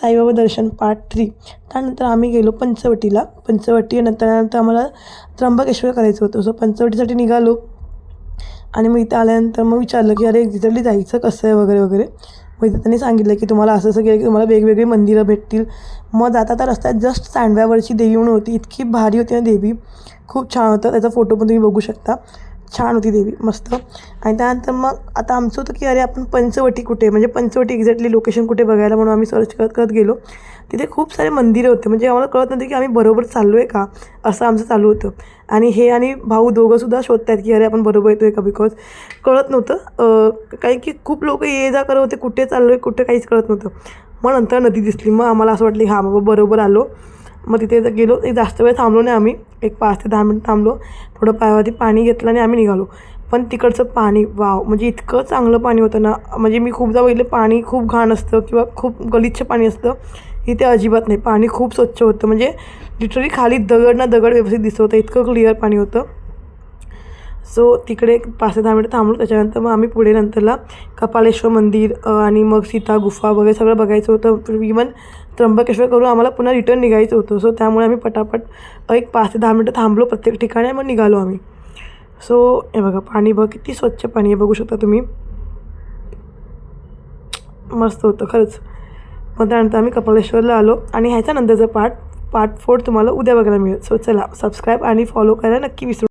साईबाबा दर्शन part three त्यानंतर आम्ही गेलो पंचवटीला. पंचवटी नंतर त्यानंतर आम्हाला त्र्यंबकेश्वर करायचं होतं. सो पंचवटीसाठी निघालो. आणि मग इथं आल्यानंतर मग विचारलं की अरे तिथली जायचं कसं आहे? वगैरे वगैरे. मग इथं त्यांनी सांगितलं की तुम्हाला असं असं केलं की तुम्हाला वेगवेगळी मंदिरं भेटतील. मग जाता तर रस्त्यात जस्ट सांडव्यावरची देवी म्हणून होती. इतकी भारी होती ना देवी. खूप छान होतं. त्याचा फोटो पण तुम्ही बघू शकता. छान होती देवी मस्त. आणि त्यानंतर मग आता आमचं होतं की अरे आपण पंचवटी कुठे म्हणजे पंचवटी एक्झॅक्टली लोकेशन कुठे बघायला म्हणून आम्ही सर्च करत करत गेलो. तिथे खूप सारे मंदिरं होते म्हणजे आम्हाला कळत नव्हतं की आम्ही बरोबर चाललो आहे का असं आमचं चालू होतं. आणि हे आणि भाऊ दोघंसुद्धा शोधत आहेत की अरे आपण बरोबर येतो आहे का बिकॉज कळत नव्हतं. कारण की खूप लोक ये जा करत होते कुठे चाललो आहे कुठे काहीच कळत नव्हतं. मग नंतर नदी दिसली मग आम्हाला असं वाटलं की हां बाबा बरोबर आलो. मग तिथे जर गेलो एक जास्त वेळ थांबलो नाही आम्ही एक पाच ते दहा मिनिट थांबलो. थोडं पायावरती पाणी घेतलं आणि आम्ही निघालो. पण तिकडचं पाणी वाव म्हणजे इतकं चांगलं पाणी होतं ना म्हणजे मी खूपदा बघितलं पाणी खूप घाण असतं किंवा खूप गलिच्छ पाणी असतं इथे अजिबात नाही. पाणी खूप स्वच्छ होतं म्हणजे लिटरली खाली दगड ना दगड व्यवस्थित दिसत होतं इतकं क्लिअर पाणी होतं. सो तिकडे एक पाच ते दहा मिनिटं थांबलो. त्याच्यानंतर मग आम्ही पुढे नंतरला कपालेश्वर मंदिर आणि मग सीता गुफा वगैरे सगळं बघायचं होतं. इवन त्र्यंबकेश्वर करून आम्हाला पुन्हा रिटर्न निघायचं होतं. सो त्यामुळे आम्ही पटापट एक पाच ते दहा मिनटं थांबलो प्रत्येक ठिकाणी मग निघालो आम्ही. सो हे बघा पाणी बघ किती स्वच्छ पाणी आहे बघू शकता तुम्ही. मस्त होतं खरंच. मग त्यानंतर आम्ही कपालेश्वरला आलो आणि ह्याच्यानंतरचं पार्ट पार्ट फोर तुम्हाला उद्या बघायला मिळेल. सो चला सबस्क्राईब आणि फॉलो करायला नक्की विसरू